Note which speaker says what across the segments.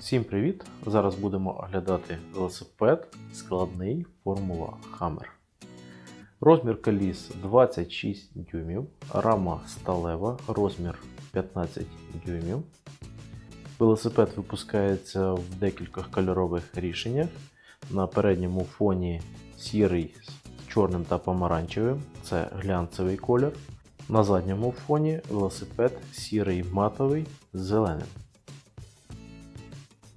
Speaker 1: Всім привіт! Зараз будемо оглядати велосипед складний Формула Hammer. Розмір коліс 26 дюймів, рама сталева, розмір 15 дюймів. Велосипед випускається в декількох кольорових рішеннях. На передньому фоні сірий з чорним та помаранчевим це глянцевий колір. На задньому фоні велосипед сірий матовий з зеленим.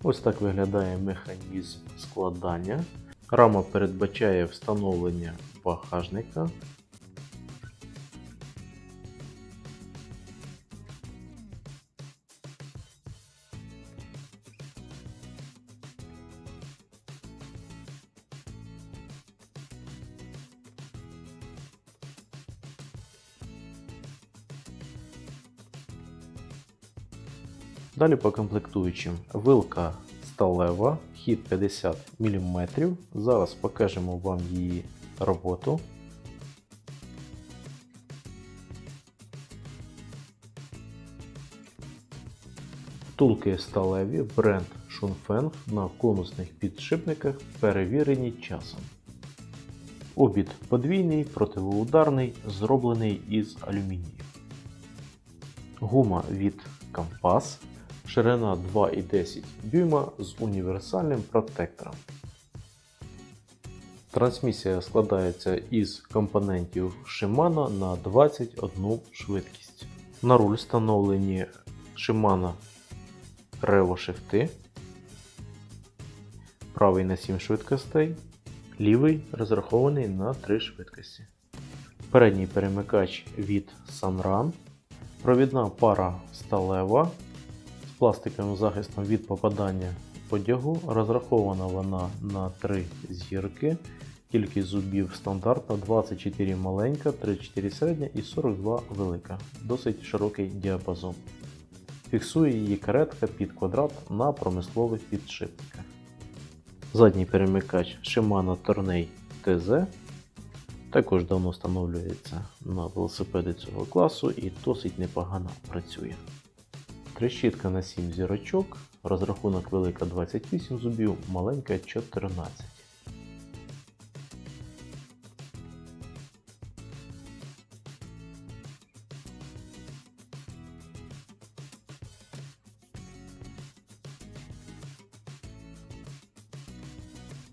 Speaker 1: Ось так виглядає механізм складання. Рама передбачає встановлення багажника. Далі по комплектуючим. Вилка сталева, хід 50 мм. Зараз покажемо вам її роботу. Втулки сталеві, бренд Шунфенг на конусних підшипниках перевірені часом. Обід подвійний, противоударний, зроблений із алюмінію. Гума від Компас, ширина 2,10 дюйма з універсальним протектором. Трансмісія складається із компонентів Shimano на 21 швидкість. На руль встановлені Shimano Revo шифти. Правий на 7 швидкостей, лівий розрахований на 3 швидкості. Передній перемикач від Sunrun. Провідна пара сталева пластиковим захистом від попадання одягу. Розрахована вона на 3 зірки. Кількість зубів стандартна 24 маленька, 34 середня і 42 велика. Досить широкий діапазон. Фіксує її каретка під квадрат на промислових підшипниках. Задній перемикач Shimano Tourney TZ також давно встановлюється на велосипеди цього класу і досить непогано працює. Трещітка на 7 зірочок, розрахунок велика 28 зубів, маленька 14.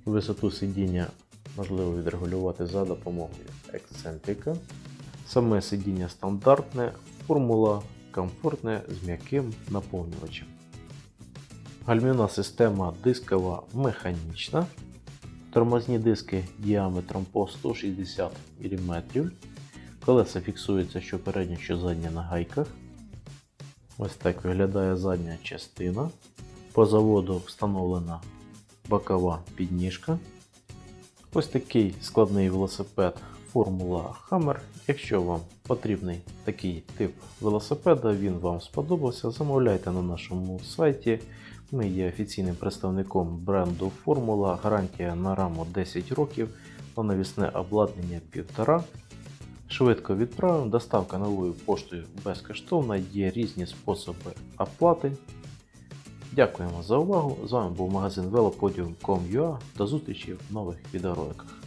Speaker 1: Висоту сидіння можливо відрегулювати за допомогою ексцентрика. Саме сидіння стандартне, формула комфортне з м'яким наповнювачем. Гальмівна система дискова механічна. Тормозні диски діаметром по 160 мм. Колеса фіксуються що передня, що задня на гайках. Ось так виглядає задня частина. По заводу встановлена бокова підніжка. Ось такий складний велосипед Формула Hammer. Якщо вам потрібний такий тип велосипеда, він вам сподобався, замовляйте на нашому сайті. Ми є офіційним представником бренду Формула. Гарантія на раму 10 років, на навісне обладнання 1,5. Швидко відправимо. Доставка новою поштою безкоштовна, є різні способи оплати. Дякуємо за увагу. З вами був магазин velopodium.com.ua. До зустрічі в нових відеороликах.